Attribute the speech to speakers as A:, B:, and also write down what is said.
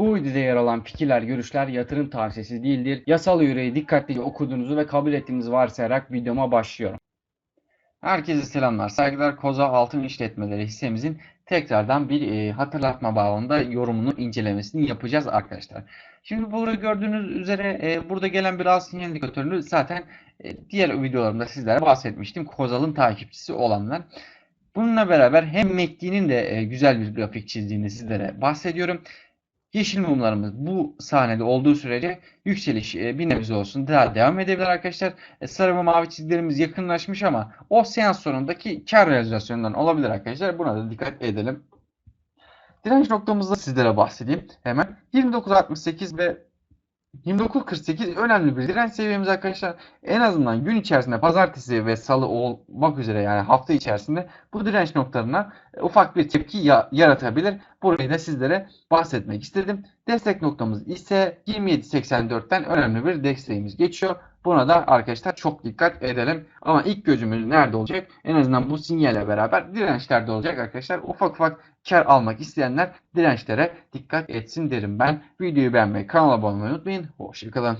A: Bu videoda yer alan fikirler, görüşler yatırım tavsiyesi değildir. Yasal yüreği dikkatlice okuduğunuzu ve kabul ettiğinizi varsayarak videoma başlıyorum. Herkese selamlar, saygılar. Koza Altın İşletmeleri hissemizin tekrardan bir e, hatırlatma bağlamında yorumunu, incelemesini yapacağız arkadaşlar. Şimdi burada gördüğünüz üzere e, burada gelen bir al sinyal indikatörünü zaten e, diğer videolarımda sizlere bahsetmiştim. Kozal'ın takipçisi olanlar. Bununla beraber hem MACD'nin de e, güzel bir grafik çizdiğini sizlere bahsediyorum. Yeşil mumlarımız bu sahnede olduğu sürece yükseliş e, bir nebze olsun daha devam edebilir arkadaşlar. E, sarı ve mavi çizgilerimiz yakınlaşmış ama o seans sonundaki kar realizasyonundan olabilir arkadaşlar. Buna da dikkat edelim. Direnç noktamızda sizlere bahsedeyim hemen. 29.68 ve 29.48 önemli bir direnç seviyemiz arkadaşlar. En azından gün içerisinde pazartesi ve salı olmak üzere yani hafta içerisinde bu direnç noktalarına ufak bir tepki ya- yaratabilir. Burayı da sizlere bahsetmek istedim. Destek noktamız ise 27.84'ten önemli bir desteğimiz geçiyor. Buna da arkadaşlar çok dikkat edelim. Ama ilk gözümüz nerede olacak? En azından bu sinyalle beraber dirençlerde olacak arkadaşlar. Ufak ufak kar almak isteyenler dirençlere dikkat etsin derim ben. Videoyu beğenmeyi, kanala abone olmayı unutmayın. Hoşçakalın.